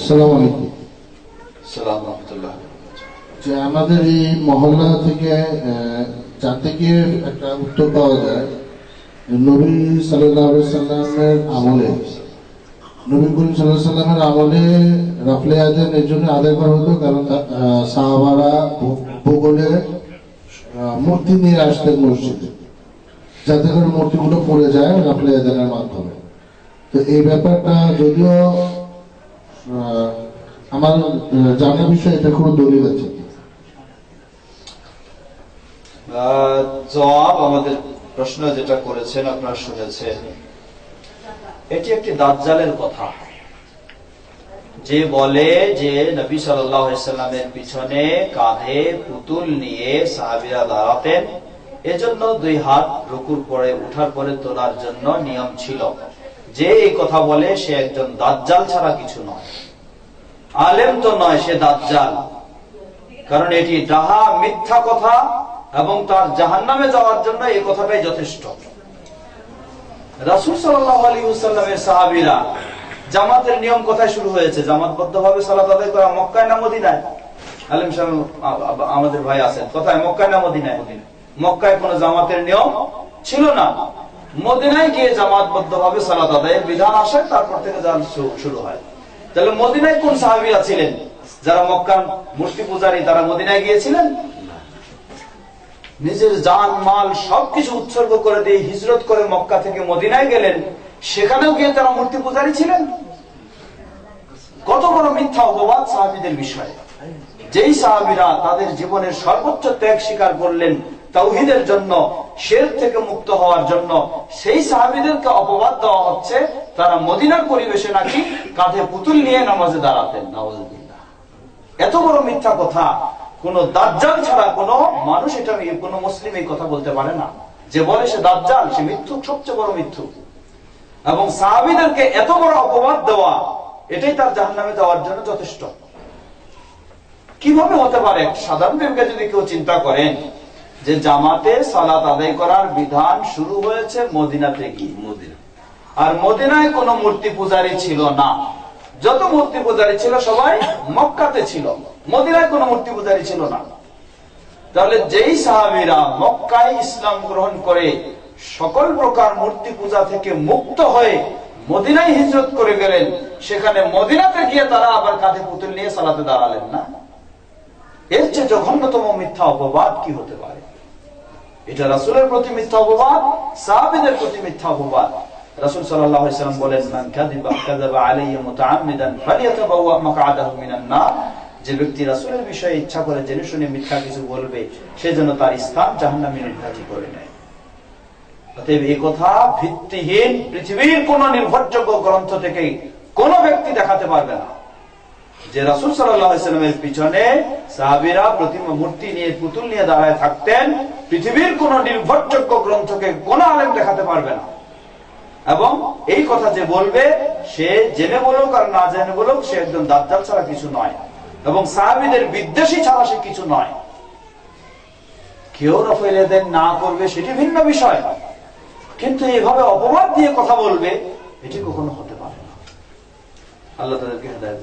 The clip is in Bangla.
আসসালামু আলাইকুম। সালাম রহমতুল্লাহ যে আমাদের এই মহল্লা থেকে জানতে গিয়ে একটা উত্তর পাওয়া যায় নবী সাল্লাহ সাল্লামের আমলে নবী করিম সাল্লাহ সাল্লামের আমলে রাফলে আজান এর জন্য আদায় করা হতো কারণ সাহাবারা ভূগোলে মূর্তি নিয়ে আসতেন মসজিদে যাতে করে মূর্তিগুলো পড়ে যায় রাফলে আজানের মাধ্যমে। তো এই ব্যাপারটা যদিও আমার জানার বিষয় এটা কোনো দলিল আছে জবাব আমাদের প্রশ্ন যেটা করেছেন আপনারা শুনেছেন। এটি একটি দাজ্জালের কথা। যে বলে যে নবী সাল্লামের পিছনে কাঁধে পুতুল নিয়ে সাহাবিরা দাঁড়াতেন, এজন্য দুই হাত রুকুর পরে উঠার পরে তোলার জন্য নিয়ম ছিল। যে এই কথা বলে সে একজন দাজ্জাল ছাড়া কিছু নয়। আলেম তো নয় সে দাজ্জাল। কারণ এটি ডাহা মিথ্যা কথা এবং তার জাহান্নামে যাওয়ার জন্য এই কথাটাই যথেষ্ট। রাসুল সাল্লামের সাহাবিরা জামাতের নিয়ম কোথায় শুরু হয়েছে? জামাতবদ্ধ ভাবে আমাদের ভাই আছেন। কোথায়? মক্কায় না মদিনায়? মক্কায় কোন জামাতের নিয়ম ছিল না। মদিনায় গিয়ে জামাতবদ্ধ ভাবে সালাত আদায়ের বিধান আসে, তারপর থেকে যান শুরু হয়। তাহলে মদিনায় কোন সাহাবিরা ছিলেন? যারা মক্কার মূর্তি পূজারী, তারা মদিনায় গিয়েছিলেন? নিজের জান, মাল সবকিছু উৎসর্গ করে দিয়ে হিজরত করে মক্কা থেকে মদিনায় গেলেন, সেখানেও গিয়ে তারা মূর্তি পূজারী ছিলেন? কত বড় মিথ্যা অপবাদ সাহাবিদের বিষয়ে। যেই সাহাবিরা তাদের জীবনের সর্বোচ্চ ত্যাগ স্বীকার করলেন তাওহিদের জন্য শের থেকে মুক্ত হওয়ার জন্য, সেই সাহাবিদেরকে অপবাদ দেওয়া হচ্ছে, তারা মদিনার পরিবেশে নাকি কাঁধে পুতুল নিয়ে নামাজে দাঁড়াতেন নওয়াজুবিল্লাহ এত বড় মিথ্যা কথা, কোন দাজ্জাল ছাড়া কোন মানুষ এটা কোন মুসলিম এই কথা বলতে পারে না। যে বলে সে দাজ্জাল, সে মিথ্যুক, সবচেয়ে বড় মিথ্যুক। এবং সাহাবিদেরকে এত বড় অপবাদ দেওয়া, এটাই তার জাহান্নামে দেওয়ার জন্য যথেষ্ট। কীভাবে হতে পারে? সাধারণ বিবেকে যদি কেউ চিন্তা করেন যে জামাতে সালাত আদায় করার বিধান শুরু হয়েছে মদিনাতে গিয়ে মদিনা। আর মদিনায় কোনো মূর্তি পূজারী ছিল না। যত মূর্তি পূজারী ছিল সবাই মক্কাতে ছিল। মদিনায় কোনো মূর্তি পূজারী ছিল না। তাহলে যেই সাহাবিরা মক্কায় ইসলাম গ্রহণ করে সকল প্রকার মূর্তি পূজা থেকে মুক্ত হয়ে মদিনায় হিজরত করে গেলেন সেখানে মদিনাতে গিয়ে তারা আবার কাঁধে পুতুল নিয়ে সালাতে দাঁড়ালেন না। এর চেয়ে জঘন্যতম মিথ্যা অপবাদ কি হতে এটা রাসুলের প্রতি মিথ্যা অপবাদ, সাহাবিদের প্রতি মিথ্যা অপবাদ। সাল্লাল্লাহু আলাইহি সাল্লাম বলেন, মান কাযিবা কাযাবা মুতাআম্মিদান ফালিয়াতাবাওয়া মাকআদাহু মিনান নার। যে ব্যক্তি রাসূলের বিষয়ে ইচ্ছা করে জেনে শুনে মিথ্যা কিছু বলবে, সে যেন তার স্থান জাহান্নামে নির্ধারিত করে নেয়। অতএব এই কথা ভিত্তিহীন পৃথিবীর কোন নির্ভরযোগ্য গ্রন্থ থেকে কোন ব্যক্তি দেখাতে পারবে না। যে রাসুল সাল্লামের পিছনে সাহাবিরা প্রতিমা, মূর্তি নিয়ে, পুতুল নিয়ে দাঁড়ায় থাকতেন, পৃথিবীর কোন নির্ভরযোগ্য গ্রন্থকে কোন আলেম দেখাতে পারবে না। এবং এই কথা যে বলবে, সে জেনে বলুক আর না জেনে বলুক, সে একজন দাজ্জাল ছাড়া কিছু নয়। এবং সাহাবিদের বিদ্বেষী ছাড়া সে কিছু নয়। কেউ রফেলে দেন না করবে, সেটি ভিন্ন বিষয়। কিন্তু এভাবে অপবাদ দিয়ে কথা বলবে, এটি কখনো হতে পারে না। আল্লাহ তাদেরকে হেদায়ত